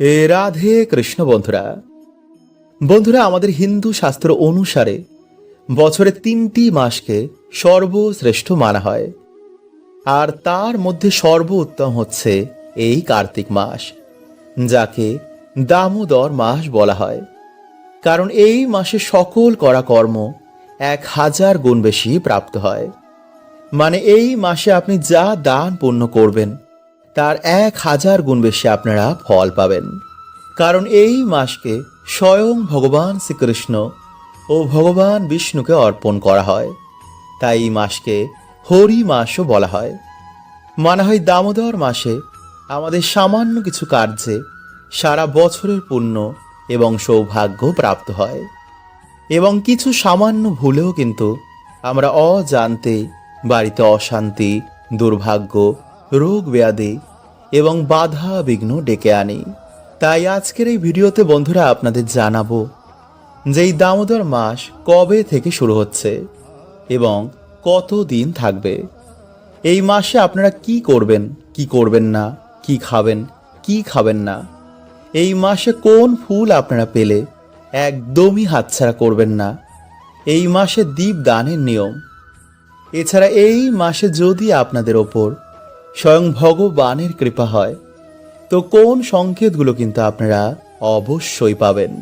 এ রাধে কৃষ্ণ বন্ধুরা। বন্ধুরা, আমাদের হিন্দু শাস্ত্র অনুসারে বছরে তিনটি মাসকে সর্বশ্রেষ্ঠ মানা হয়। আর তার মধ্যে সর্বোত্তম হচ্ছে এই কার্তিক মাস, যাকে দামোদর মাস বলা হয়। কারণ এই মাসে সকল করা কর্ম এক হাজার গুণ বেশি প্রাপ্ত হয়। মানে এই মাসে আপনি যা দান পুণ্য করবেন তার এক হাজার গুণ বেশি আপনারা ফল পাবেন। কারণ এই মাসকে স্বয়ং ভগবান শ্রীকৃষ্ণ ও ভগবান বিষ্ণুকে অর্পণ করা হয়। তাই এই মাসকে হরি মাসও বলা হয়। মনে হয় দামোদর মাসে আমাদের সামান্য কিছু কার্যে সারা বছরের পুণ্য এবং সৌভাগ্য প্রাপ্ত হয়। এবং কিছু সামান্য ভুলেও কিন্তু আমরা অজান্তে বাড়িতে অশান্তি, দুর্ভাগ্য রোগ ব্যাধি এবং বাধা বিঘ্ন ডেকে আনি। তাই আজকের এই ভিডিওতে বন্ধুরা আপনাদের জানাব যে এই দামোদর মাস কবে থেকে শুরু হচ্ছে এবং কত দিন থাকবে। এই মাসে আপনারা কি করবেন কি করবেন না, কি খাবেন কি খাবেন না? এই মাসে কোন ফুল আপনারা পেলে একদমই হাতছাড়া করবেন না? এই মাসে দীপ দানের নিয়ম। এছাড়া এই মাসে যদি আপনাদের ওপর স্বয়ং ভগবানের কৃপা হয়, তো কোন সংকেতগুলো কিন্তু আপনারা অবশ্যই পাবেন?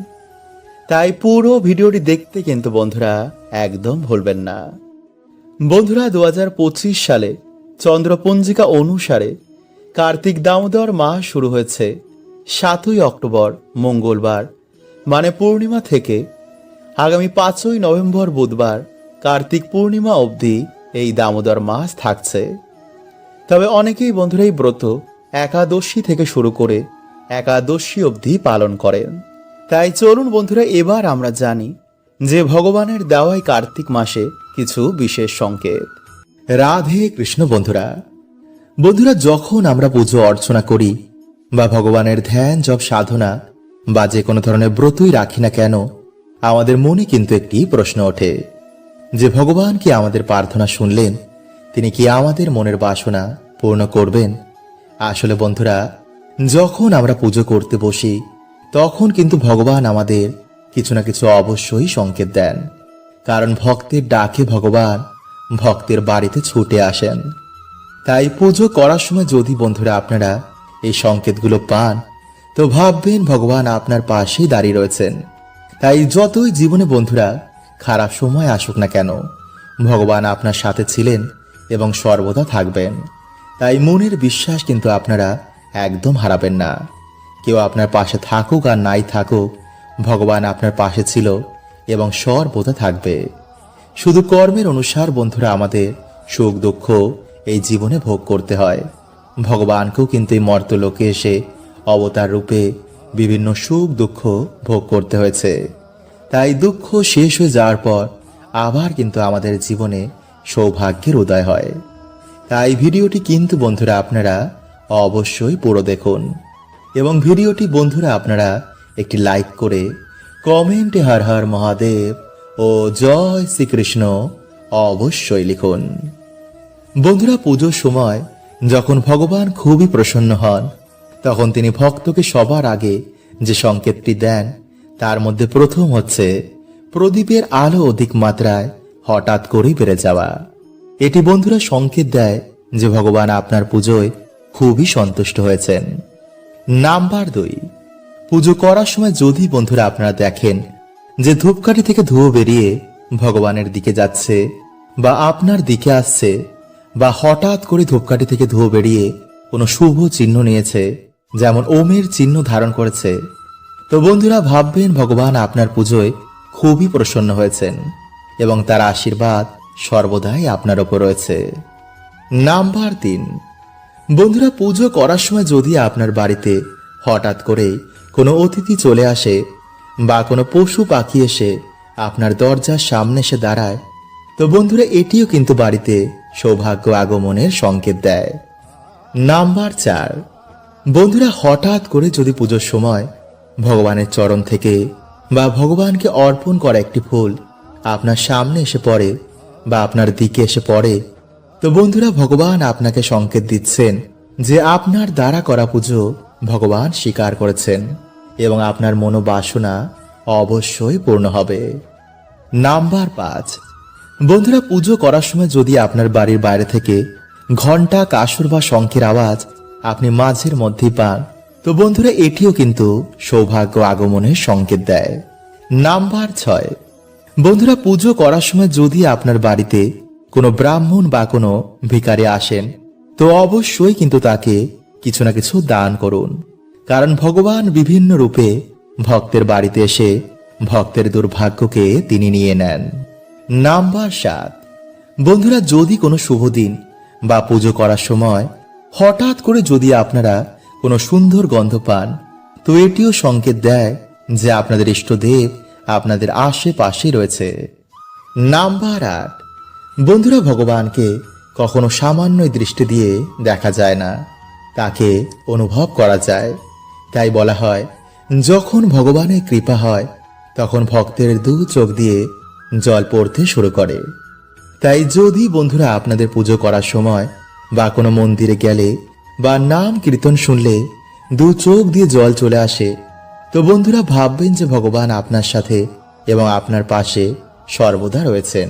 তাই পুরো ভিডিওটি দেখতে কিন্তু বন্ধুরা একদম ভুলবেন না। বন্ধুরা দু হাজার পঁচিশ সালে চন্দ্রপঞ্জিকা অনুসারে কার্তিক দামোদর মাস শুরু হয়েছে সাতই অক্টোবর, মঙ্গলবার মানে পূর্ণিমা থেকে আগামী পাঁচই নভেম্বর বুধবার কার্তিক পূর্ণিমা অবধি এই দামোদর মাস থাকছে। তবে অনেকেই বন্ধুরা এই ব্রত একাদশী থেকে শুরু করে একাদশী অবধি পালন করেন তাই চলুন বন্ধুরা, এবার আমরা জানি যে ভগবানের দেওয়াই কার্তিক মাসে কিছু বিশেষ সংকেত। রাধে কৃষ্ণ বন্ধুরা বন্ধুরা, যখন আমরা পুজো অর্চনা করি বা ভগবানের ধ্যান, জপ, সাধনা বা যে কোনো ধরনের ব্রতই রাখি না কেন, আমাদের মনে কিন্তু একটি প্রশ্ন ওঠে যে ভগবান কি আমাদের প্রার্থনা শুনলেন? তিনি কি আমাদের মনের বাসনা পূর্ণ করবেন? আসলে বন্ধুরা, যখন আমরা পুজো করতে বসি, তখন কিন্তু ভগবান আমাদের কিছু না কিছু অবশ্যই সংকেত দেন। কারণ ভক্তের ডাকে ভগবান ভক্তের বাড়িতে ছুটে আসেন। তাই পুজো করার সময় যদি বন্ধুরা আপনারা এই সংকেতগুলো পান, তো ভাববেন ভগবান আপনার পাশেই দাঁড়িয়ে রয়েছেন। তাই যতই জীবনে বন্ধুরা খারাপ সময় আসুক না কেন, ভগবান আপনার সাথে ছিলেন এবং সর্বদা থাকবেন। তাই মনের বিশ্বাস কিন্তু আপনারা একদম হারাবেন না। কেউ আপনার পাশে থাকুক আর নাই থাকুক, ভগবান আপনার পাশে ছিল এবং সর্বদা থাকবে। শুধু কর্মের অনুসার বন্ধুরা আমাদের সুখ দুঃখ এই জীবনে ভোগ করতে হয়। ভগবানকেও কিন্তু এই মর্তলোকে এসে অবতার রূপে বিভিন্ন সুখ দুঃখ ভোগ করতে হয়েছে। তাই দুঃখ শেষ হয়ে যাওয়ার পর আবার কিন্তু আমাদের জীবনে সৌভাগ্যের উদয় হয়। তাই ভিডিওটি কিন্তু বন্ধুরা আপনারা অবশ্যই পুরো দেখুন এবং ভিডিওটি বন্ধুরা আপনারা একটি লাইক করে কমেন্টে হর হর মহাদেব ও জয় শ্রীকৃষ্ণ অবশ্যই লিখুন। বন্ধুরা পুজোর সময় যখন ভগবান খুবই প্রসন্ন হন, তখন তিনি ভক্তকে সবার আগে যে সংকেতটি দেন, তার মধ্যে প্রথম হচ্ছে প্রদীপের আলো অধিক মাত্রায় হঠাৎ করেই বেড়ে যাওয়া। এটি বন্ধুরা সংকেত দেয় যে ভগবান আপনার পুজোয় খুবই সন্তুষ্ট হয়েছেন। নাম্বার দুই, পুজো করার সময় যদি বন্ধুরা আপনারা দেখেন যে ধূপকাঠি থেকে ধুয়ো বেরিয়ে ভগবানের দিকে যাচ্ছে বা আপনার দিকে আসছে বা হঠাৎ করে ধূপকাঠি থেকে ধুয়ো বেরিয়ে কোনো শুভ চিহ্ন নিয়েছে, যেমন ওমের চিহ্ন ধারণ করেছে, তো বন্ধুরা ভাববেন ভগবান আপনার পুজোয় খুবই প্রসন্ন হয়েছেন। এবং তার আশীর্বাদ সর্বদাই আপনার ওপর রয়েছে। নাম্বার তিন। বন্ধুরা, পুজো করার সময় যদি আপনার বাড়িতে হঠাৎ করে কোনো অতিথি চলে আসে বা কোনো পশু পাখি এসে আপনার দরজার সামনে এসে দাঁড়ায়, তো বন্ধুরা, এটিও কিন্তু বাড়িতে সৌভাগ্য আগমনের সংকেত দেয়। নাম্বার চার। বন্ধুরা, হঠাৎ করে যদি পুজোর সময় ভগবানের চরণ থেকে বা ভগবানকে অর্পণ করা একটি ফুল আপনার সামনে এসে পড়ে বা আপনার দিকে এসে পড়ে। তো বন্ধুরা, ভগবান আপনাকে সংকেত দিচ্ছেন যে আপনার দ্বারা করা পুজো ভগবান স্বীকার করেছেন এবং আপনার মনোবাসনা অবশ্যই পূর্ণ হবে। নাম্বার পাঁচ, বন্ধুরা, পুজো করার সময় যদি আপনার বাড়ির বাইরে থেকে ঘণ্টা কাসর বা শঙ্খের আওয়াজ আপনি মাঝের মধ্যেই পান, তো বন্ধুরা, এটিও কিন্তু সৌভাগ্য আগমনের সংকেত দেয়। নাম্বার ছয় বন্ধুরা, পুজো করার সময় যদি আপনার বাড়িতে কোনো ব্রাহ্মণ বা কোনো ভিকারে আসেন, তো অবশ্যই কিন্তু তাকে কিছু না কিছু দান করুন। কারণ ভগবান বিভিন্ন রূপে ভক্তের বাড়িতে এসে ভক্তের দুর্ভাগ্যকে তিনি নিয়ে নেন। নাম্বার সাত। বন্ধুরা, যদি কোনো শুভ দিন বা পুজো করার সময় হঠাৎ করে যদি আপনারা কোনো সুন্দর গন্ধ পান, তো এটিও সংকেত দেয় যে আপনাদের ইষ্টদেব আপনাদের আশেপাশে রয়েছে। নাম্বার আট। বন্ধুরা, ভগবানকে কখনো সামান্য দৃষ্টি দিয়ে দেখা যায় না। তাকে অনুভব করা যায়। তাই বলা হয়, যখন ভগবানের কৃপা হয়, তখন ভক্তের দু চোখ দিয়ে জল পড়তে শুরু করে। তাই যদি বন্ধুরা আপনাদের পুজো করার সময় বা কোনো মন্দিরে গেলে বা নাম কীর্তন শুনলে দু চোখ দিয়ে জল চলে আসে তো বন্ধুরা, ভাববেন যে ভগবান আপনার সাথে এবং আপনার পাশে সর্বদা রয়েছেন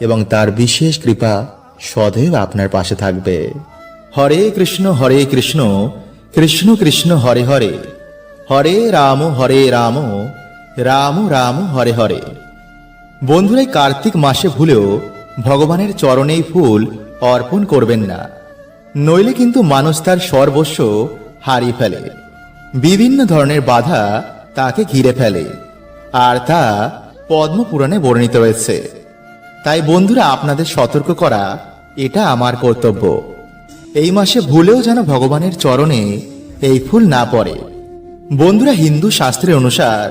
এবং তার বিশেষ কৃপা সदैव আপনার পাশে থাকবে। হরে কৃষ্ণ হরে কৃষ্ণ কৃষ্ণ কৃষ্ণ, হরে হরে। হরে রাম হরে রাম রাম রাম, হরে হরে। বন্ধুরা কার্তিক মাসে ভুলেও ভগবানের চরণেই ফুল অর্পণ করবেন না। নইলে কিন্তু মানুষ তার সর্বস্ব হারিয়ে ফেলে। বিভিন্ন ধরনের বাধা তাকে ঘিরে ফেলে, আর তা পদ্মপুরাণে বর্ণিত হয়েছে। তাই বন্ধুরা, আপনাদের সতর্ক করা এটা আমার কর্তব্য। এই মাসে ভুলেও যেন ভগবানের চরণে এই ফুল না পড়ে। বন্ধুরা, হিন্দু শাস্ত্রের অনুসার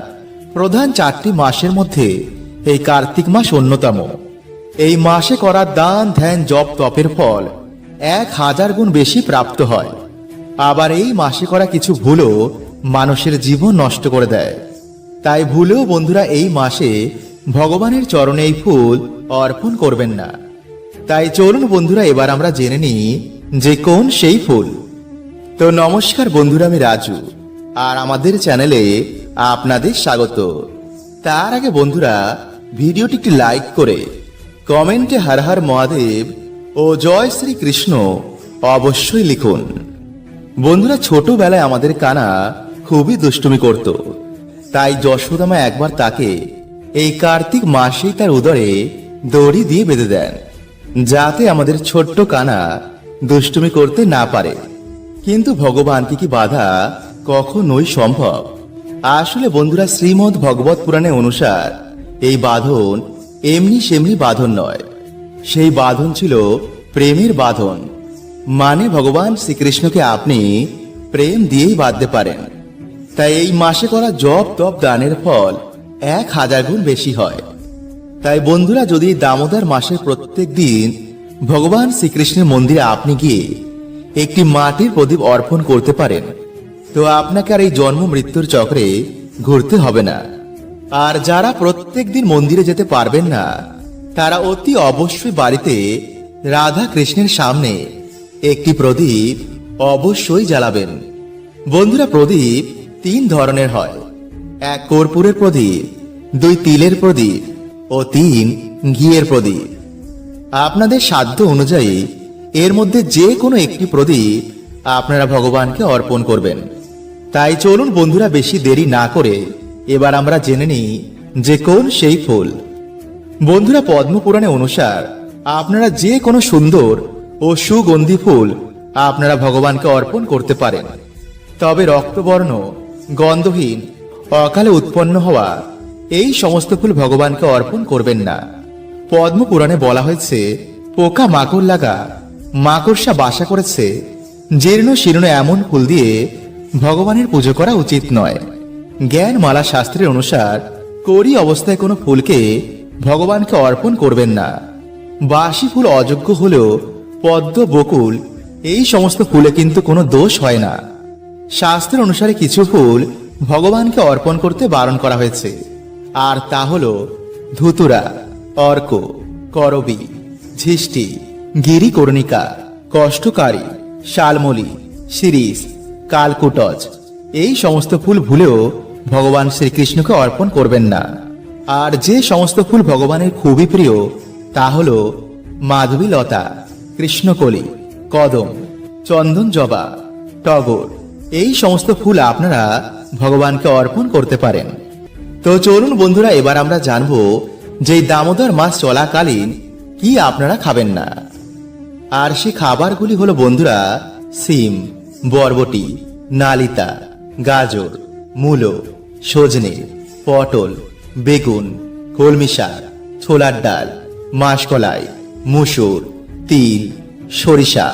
প্রধান চারটি মাসের মধ্যে এই কার্তিক মাস অন্যতম। এই মাসে করা দান, ধ্যান, জপ, তপের ফল এক হাজার গুণ বেশি প্রাপ্ত হয়। আবার এই মাসে করা কিছু ভুলও মানুষের জীবন নষ্ট করে দেয়। তাই ভুলেও বন্ধুরা এই মাসে ভগবানের চরণে এই ফুল অর্পণ করবেন না। তাই চলুন বন্ধুরা, এবার আমরা জেনে নিই যে কোন সেই ফুল। তো নমস্কার বন্ধুরা, আমি রাজু, আর আমাদের চ্যানেলে আপনাদের স্বাগত। তার আগে বন্ধুরা, ভিডিওটি একটি লাইক করে কমেন্টে হর হর মহাদেব ও জয় শ্রী কৃষ্ণ অবশ্যই লিখুন। বন্ধুরা, ছোটবেলায় আমাদের কানা খুবই দুষ্টুমি করত। তাই যশোদামা একবার তাকে এই কার্তিক মাসেই তার উদরে দড়ি দিয়ে বেঁধে দেন, যাতে আমাদের ছোট্ট কানা দুষ্টুমি করতে না পারে। কিন্তু ভগবানকে কি বাধা কখনোই সম্ভব? আসলে বন্ধুরা, শ্রীমদ ভগবত পুরাণে অনুসার এই বাঁধন এমনি সেমনি বাঁধন নয়। সেই বাঁধন ছিল প্রেমের বাঁধন। মানে ভগবান শ্রীকৃষ্ণকে আপনি প্রেম দিয়েই বাঁধতে পারেন। তাই এই মাসে করা জপ তপ দানের ফল এক হাজার গুণ বেশি হয়। তাই বন্ধুরা, যদি দামোদর মাসের প্রত্যেক দিন ভগবান শ্রীকৃষ্ণের মন্দিরে আপনি গিয়ে একটি মাটির প্রদীপ অর্পণ করতে পারেন, তো আপনাকে আর এই জন্ম মৃত্যুর চক্রে ঘুরতে হবে না। আর যারা প্রত্যেক দিন মন্দিরে যেতে পারবেন না, তারা অতি অবশ্যই বাড়িতে রাধা কৃষ্ণের সামনে একটি প্রদীপ অবশ্যই জ্বালাবেন। বন্ধুরা, প্রদীপ তিন ধরনের হয়। এক কর্পূরের প্রদীপ, দুই তিলের প্রদীপ ও তিন ঘিয়ের প্রদীপ। আপনাদের সাধ্য অনুযায়ী এর মধ্যে যে কোনো একটি প্রদীপ আপনারা ভগবানকে অর্পণ করবেন। তাই চলুন বন্ধুরা, বেশি দেরি না করে এবার আমরা জেনে নিই যে কোন সেই ফুল। বন্ধুরা, পদ্মপুরাণে অনুসার আপনারা যে কোনো সুন্দর ও সুগন্ধি ফুল আপনারা ভগবানকে অর্পণ করতে পারেন। তবে রক্তবর্ণ, গন্ধহীন, অকালে উৎপন্ন হওয়া, এই সমস্ত ফুল ভগবানকে অর্পণ করবেন না। পদ্মপুরাণে বলা হয়েছে, পোকা মাকড় লাগা, মাকড়সা বাসা করেছে, জীর্ণ শীর্ণ এমন ফুল দিয়ে ভগবানের পুজো করা উচিত নয়। জ্ঞান মালা শাস্ত্রের অনুসার, করি অবস্থায় কোনো ফুলকে ভগবানকে অর্পণ করবেন না। বাসি ফুল অযোগ্য হলেও পদ্ম বকুল, এই সমস্ত ফুলে কিন্তু কোনো দোষ হয় না। শাস্ত্রের অনুসারে কিছু ফুল ভগবানকে অর্পণ করতে বারণ করা হয়েছে। আর তা হল ধুতুরা, অর্ক, করবি ঝিষ্টি গিরিকর্ণিকা, কষ্টকারী, শালমলি, শিরিষ, কালকুটজ, এই সমস্ত ফুল ভুলেও ভগবান শ্রীকৃষ্ণকে অর্পণ করবেন না। আর যে সমস্ত ফুল ভগবানের খুবই প্রিয়, তা হল মাধবী লতা কৃষ্ণকলি, কদম, চন্দন জবা, টগর, এই সমস্ত ফুল আপনারা ভগবানকে অর্পণ করতে পারেন। তো চলুন বন্ধুরা, এবার আমরা জানব যে দামোদর মাস চলাকালীন কি আপনারা খাবেন না। আর সে খাবারগুলি হলো বন্ধুরা, সিম, বরবটি, নালিতা, গাজর, মূলো, সজনে, পটল, বেগুন, কলমি শাক, ছোলার ডাল, মাসকলাই, মুসুর তিল, সরিষা,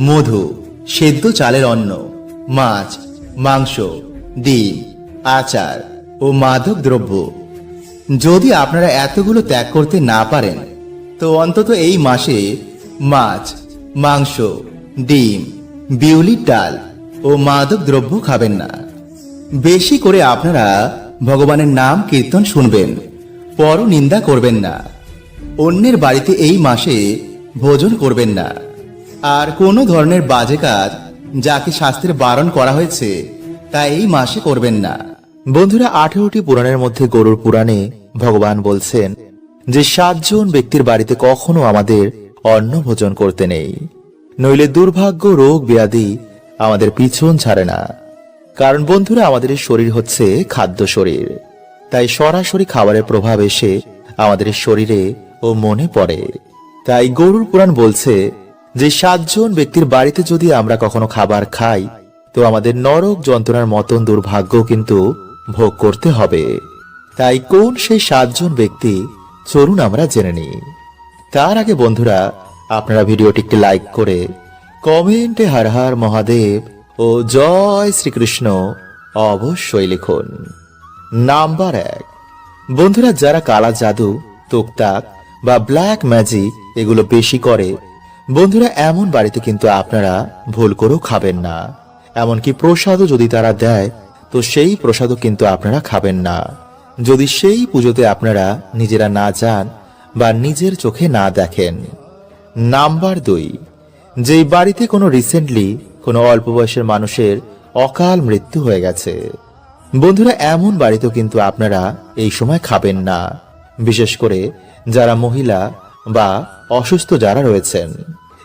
মধু, সেদ্ধ চালের অন্ন, মাছ, মাংস, ডিম, আচার ও মাদক দ্রব্য। যদি আপনারা এতগুলো ত্যাগ করতে না পারেন, তো অন্তত এই মাসে মাছ, মাংস, ডিম, বিউলির ডাল ও মাদক দ্রব্য খাবেন না। বেশি করে আপনারা ভগবানের নাম কীর্তন শুনবেন পর নিন্দা করবেন না। অন্যের বাড়িতে এই মাসে ভোজন করবেন না। আর কোনো ধরনের বাজে কাজ যাকে শাস্ত্রে বারণ করা হয়েছে, তা এই মাসে করবেন না। বন্ধুরা, আঠেরোটি পুরাণের মধ্যে গরুর পুরাণে ভগবান বলছেন যে, সাতজন ব্যক্তির বাড়িতে কখনো আমাদের অন্ন ভোজন করতে নেই। নইলে দুর্ভাগ্য, রোগ, ব্যাধি আমাদের পিছন ছাড়ে না। কারণ বন্ধুরা, আমাদের শরীর হচ্ছে খাদ্য শরীর। তাই সরাসরি খাবারের প্রভাব এসে আমাদের শরীরে ও মনে পড়ে। তাই গরুর পুরাণ বলছে যে, সাতজন ব্যক্তির বাড়িতে যদি আমরা কখনো খাবার খাই, তো আমাদের নরক যন্ত্রণার মতন দুর্ভাগ্য কিন্তু ভোগ করতে হবে। তাই কোন সেই সাতজন ব্যক্তি, চলুন আমরা জেনে নিই। তার আগে বন্ধুরা, আপনারা ভিডিওটি একটি লাইক করে কমেন্টে হর হর মহাদেব ও জয় শ্রীকৃষ্ণ অবশ্যই লিখুন। নাম্বার এক। বন্ধুরা, যারা কালা জাদু, তুকতাক বা ব্ল্যাক ম্যাজিক এগুলো বেশি করে। বন্ধুরা, এমন বাড়িতে কিন্তু আপনারা ভুল করেও খাবেন না। এমনকি প্রসাদও যদি তারা দেয়, তো সেই প্রসাদও কিন্তু আপনারা খাবেন না। যদি সেই পুজোতে আপনারা নিজেরা না যান বা নিজের চোখে না দেখেন। নাম্বার দুই যেই বাড়িতে কোনো রিসেন্টলি কোনো অল্প বয়সের মানুষের অকাল মৃত্যু হয়ে গেছে। বন্ধুরা, এমন বাড়িতেও কিন্তু আপনারা এই সময় খাবেন না। বিশেষ করে যারা মহিলা বা অসুস্থ যারা রয়েছেন।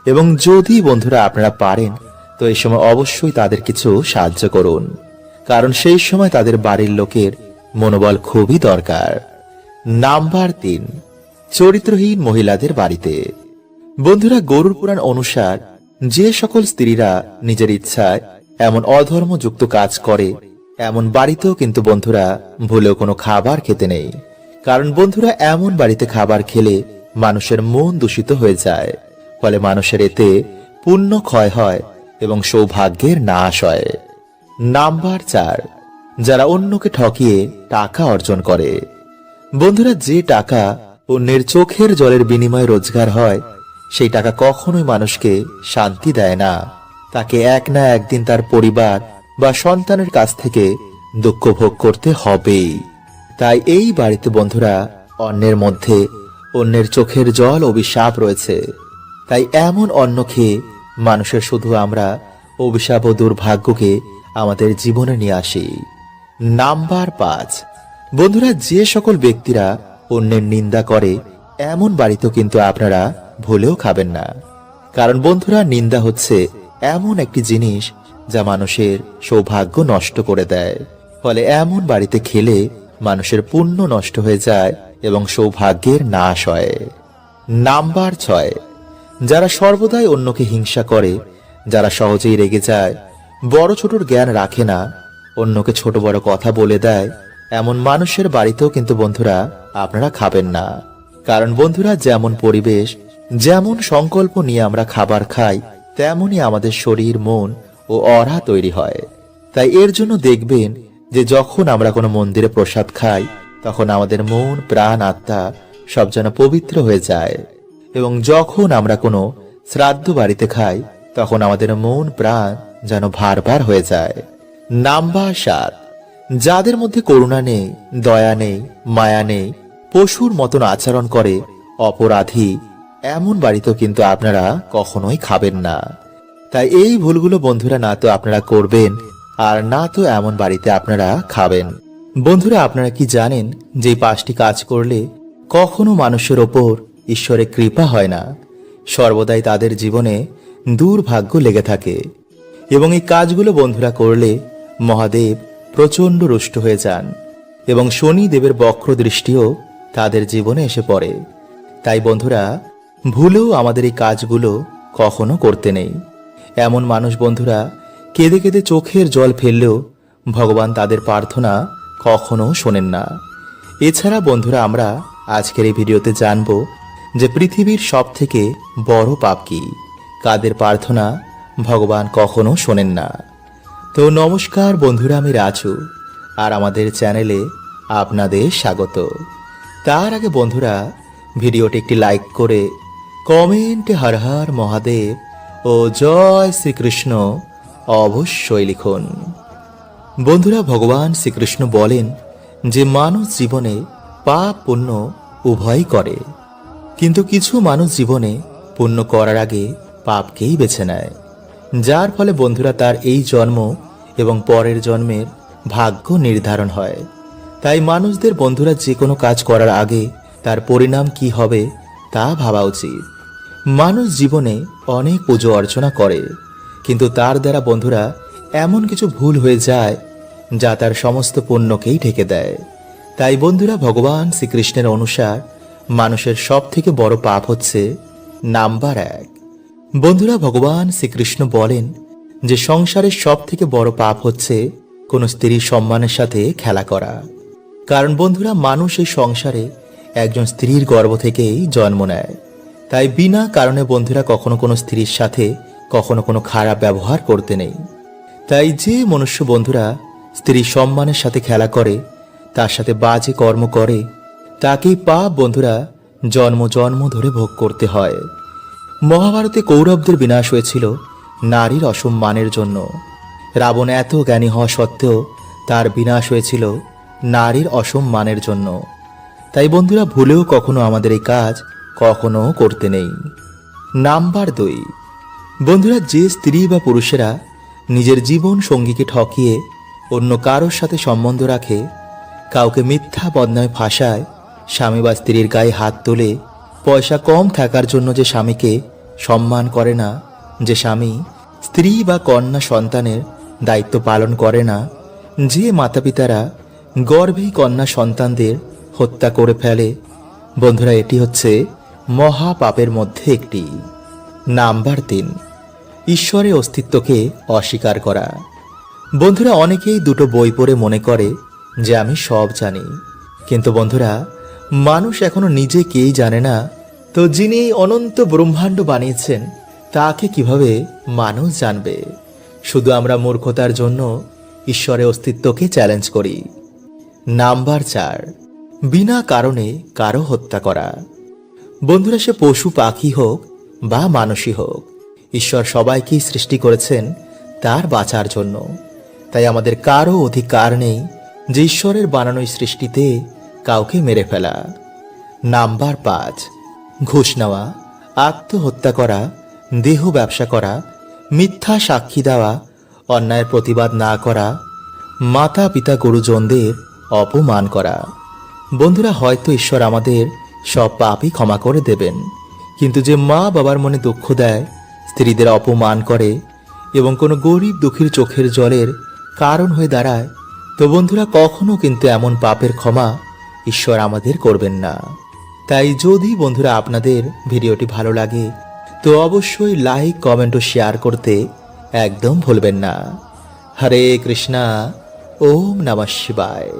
এবং যদি বন্ধুরা আপনারা পারেন, তো এই সময় অবশ্যই তাদের কিছু সাহায্য করুন। কারণ সেই সময় তাদের বাড়ির লোকের মনোবল খুবই দরকার। নাম্বার তিন, চরিত্রহীন মহিলাদের বাড়িতে। বন্ধুরা, গরুর পুরাণ অনুসার যে সকল স্ত্রীরা নিজের ইচ্ছায় এমন অধর্মযুক্ত কাজ করে, এমন বাড়িতেও কিন্তু বন্ধুরা ভুলেও কোনো খাবার খেতে নেই। কারণ বন্ধুরা এমন বাড়িতে খাবার খেলে মানুষের মন দূষিত হয়ে যায়, ফলে মানুষের এতে পুণ্য ক্ষয় হয় এবং সৌভাগ্যের নাশ হয়। নাম্বার চার, যারা অন্যকে ঠকিয়ে টাকা অর্জন করে। বন্ধুরা, যে টাকা অন্যের চোখের জলের বিনিময়ে রোজগার হয়, সেই টাকা কখনোই মানুষকে শান্তি দেয় না। তাকে এক না একদিন তার পরিবার বা সন্তানের কাছ থেকে দুঃখ ভোগ করতে হবেই। তাই এই বাড়িতে বন্ধুরা, অন্যের মধ্যে অন্যের চোখের জল অভিশাপ রয়েছে। তাই এমন অন্ন খেয়ে মানুষের শুধু আমরা অভিশাপ ও দুর্ভাগ্যকে আমাদের জীবনে নিয়ে আসি। নাম্বার পাঁচ। বন্ধুরা, যে সকল ব্যক্তিরা অন্যের নিন্দা করে, এমন বাড়িতেও কিন্তু আপনারা ভুলেও খাবেন না। কারণ বন্ধুরা, নিন্দা হচ্ছে এমন একটি জিনিস যা মানুষের সৌভাগ্য নষ্ট করে দেয়। ফলে এমন বাড়িতে খেলে মানুষের পুণ্য নষ্ট হয়ে যায় এবং সৌভাগ্যের নাশ হয়। নাম্বার ছয়, যারা সর্বদাই অন্যকে হিংসা করে, যারা সহজেই রেগে যায়, বড় ছোটর জ্ঞান রাখে না, অন্যকে ছোট বড় কথা বলে দেয়, এমন মানুষের বাড়িতেও কিন্তু বন্ধুরা আপনারা খাবেন না। কারণ বন্ধুরা যেমন পরিবেশ, যেমন সংকল্প নিয়ে আমরা খাবার খাই, তেমনই আমাদের শরীর, মন ও অরা তৈরি হয়। তাই এর জন্য দেখবেন যে যখন আমরা কোনো মন্দিরে প্রসাদ খাই, তখন আমাদের মন, প্রাণ, আত্মা সব যেন পবিত্র হয়ে যায়। এবং যখন আমরা কোনো শ্রাদ্ধ বাড়িতে খাই, তখন আমাদের মন, প্রাণ যেন ভার হয়ে যায়। নাম্বার সাত। যাদের মধ্যে করুণা নেই, দয়া নেই, মায়া নেই, পশুর মতন আচরণ করে অপরাধী, এমন বাড়িতেও কিন্তু আপনারা কখনোই খাবেন না। তাই এই ভুলগুলো বন্ধুরা না তো আপনারা করবেন আর না তো এমন বাড়িতে আপনারা খাবেন। বন্ধুরা, আপনারা কি জানেন যে পাঁচটি কাজ করলে কখনো মানুষের ওপর ঈশ্বরের কৃপা হয় না? সর্বদাই তাদের জীবনে দুর্ভাগ্য লেগে থাকে। এবং এই কাজগুলো বন্ধুরা করলে মহাদেব প্রচণ্ড রুষ্ট হয়ে যান এবং শনি দেবের বক্র দৃষ্টিও তাদের জীবনে এসে পড়ে। তাই বন্ধুরা, ভুলেও আমাদের এই কাজগুলো কখনো করতে নেই। এমন মানুষ বন্ধুরা কেঁদে কেঁদে চোখের জল ফেললেও ভগবান তাদের প্রার্থনা কখনো শোনেন না। এছাড়া বন্ধুরা, আমরা আজকের এই ভিডিওতে জানব যে পৃথিবীর সব থেকে বড় পাপ কি? কাদের প্রার্থনা ভগবান কখনো শোনেন না। তো নমস্কার বন্ধুরা, আমি রাজু, আর আমাদের চ্যানেলে আপনাদের স্বাগত। তার আগে বন্ধুরা, ভিডিওটি একটি লাইক করে কমেন্টে হর হর মহাদেব ও জয় শ্রীকৃষ্ণ অবশ্যই লিখুন। বন্ধুরা, ভগবান শ্রীকৃষ্ণ বলেন যে মানুষ জীবনে পাপ পুণ্য উভয়ই করে, কিন্তু কিছু মানুষ জীবনে পুণ্য করার আগে পাপকেই বেছে নেয়। যার ফলে বন্ধুরা, তার এই জন্ম এবং পরের জন্মের ভাগ্য নির্ধারণ হয়। তাই মানুষদের বন্ধুরা, যে কোনো কাজ করার আগে তার পরিণাম কি হবে তা ভাবা উচিত। মানুষ জীবনে অনেক পুজো অর্চনা করে কিন্তু তার দ্বারা বন্ধুরা, এমন কিছু ভুল হয়ে যায় যা তার সমস্ত পুণ্যকেই ঢেকে দেয়। তাই বন্ধুরা, ভগবান শ্রীকৃষ্ণের অনুসার মানুষের সব থেকে বড় পাপ হচ্ছে নাম্বার এক। বন্ধুরা, ভগবান শ্রীকৃষ্ণ বলেন যে সংসারের সব থেকে বড় পাপ হচ্ছে কোনো স্ত্রীর সম্মানের সাথে খেলা করা। কারণ বন্ধুরা, মানুষ এই সংসারে একজন স্ত্রীর গর্ভ থেকেই জন্ম নেয়। তাই বিনা কারণে বন্ধুরা কখনো কোনো স্ত্রীর সাথে কখনো কোনো খারাপ ব্যবহার করতে নেই। তাই যে মনুষ্য বন্ধুরা স্ত্রী সম্মানের সাথে খেলা করে, তার সাথে বাজে কর্ম করে, তাকেই পাপ বন্ধুরা জন্ম জন্ম ধরে ভোগ করতে হয়। মহাভারতে কৌরবদের বিনাশ হয়েছিল নারীর অসম্মানের জন্য। রাবণ এত জ্ঞানী হওয়া সত্ত্বেও তার বিনাশ হয়েছিল নারীর অসম্মানের জন্য। তাই বন্ধুরা ভুলেও কখনো আমাদের এই কাজ কখনো করতে নেই। নাম্বার দুই। বন্ধুরা, যে স্ত্রী বা পুরুষেরা নিজের জীবন সঙ্গীকে ঠকিয়ে অন্য কারোর সাথে সম্বন্ধ রাখে, কাউকে মিথ্যা বদনামে ফাঁসায়, স্বামী বা স্ত্রীর গায়ে হাত তোলে পয়সা কম থাকার জন্য যে স্বামীকে সম্মান করে না, যে স্বামী স্ত্রী বা কন্যা সন্তানের দায়িত্ব পালন করে না, যে মাতা পিতারা গর্ভেই কন্যা সন্তানদের হত্যা করে ফেলে। বন্ধুরা, এটি হচ্ছে মহাপাপের মধ্যে একটি। নাম্বার তিন ঈশ্বরের অস্তিত্বকে অস্বীকার করা। বন্ধুরা, অনেকেই দুটো বই পড়ে মনে করে যে আমি সব জানি। কিন্তু বন্ধুরা, মানুষ এখনও নিজে কেই জানে না। তো যিনি অনন্ত ব্রহ্মাণ্ড বানিয়েছেন, তাকে কীভাবে মানুষ জানবে? শুধু আমরা মূর্খতার জন্য ঈশ্বরের অস্তিত্বকে চ্যালেঞ্জ করি। নাম্বার চার, বিনা কারণে কারও হত্যা করা। বন্ধুরা, সে পশু পাখি হোক বা মানুষই হোক, ঈশ্বর সবাইকেই সৃষ্টি করেছেন তার বাঁচার জন্য। তাই আমাদের কারও অধিকার নেই যে ঈশ্বরের বানানো সৃষ্টিতে কাউকে মেরে ফেলা। নাম্বার পাঁচ, ঘুষ নেওয়া, আত্মহত্যা করা, দেহ ব্যবসা করা, মিথ্যা সাক্ষী দেওয়া, অন্যায়ের প্রতিবাদ না করা মাতা পিতা গুরুজনদের অপমান করা। বন্ধুরা, হয়তো ঈশ্বর আমাদের সব পাপই ক্ষমা করে দেবেন। কিন্তু যে মা বাবার মনে দুঃখ দেয়, স্ত্রীদের অপমান করে এবং কোনো গরিব দুঃখীর চোখের জলের কারণ হয়ে দাঁড়ায়, তো বন্ধুরা কখনো কিন্তু এমন পাপের ক্ষমা ঈশ্বর আমাদের করবেন না। তাই যদি বন্ধুরা আপনাদের ভিডিওটি ভালো লাগে, তো অবশ্যই লাইক, কমেন্ট ও শেয়ার করতে একদম ভুলবেন না। হরে কৃষ্ণা, ওম নমঃ শিবায়।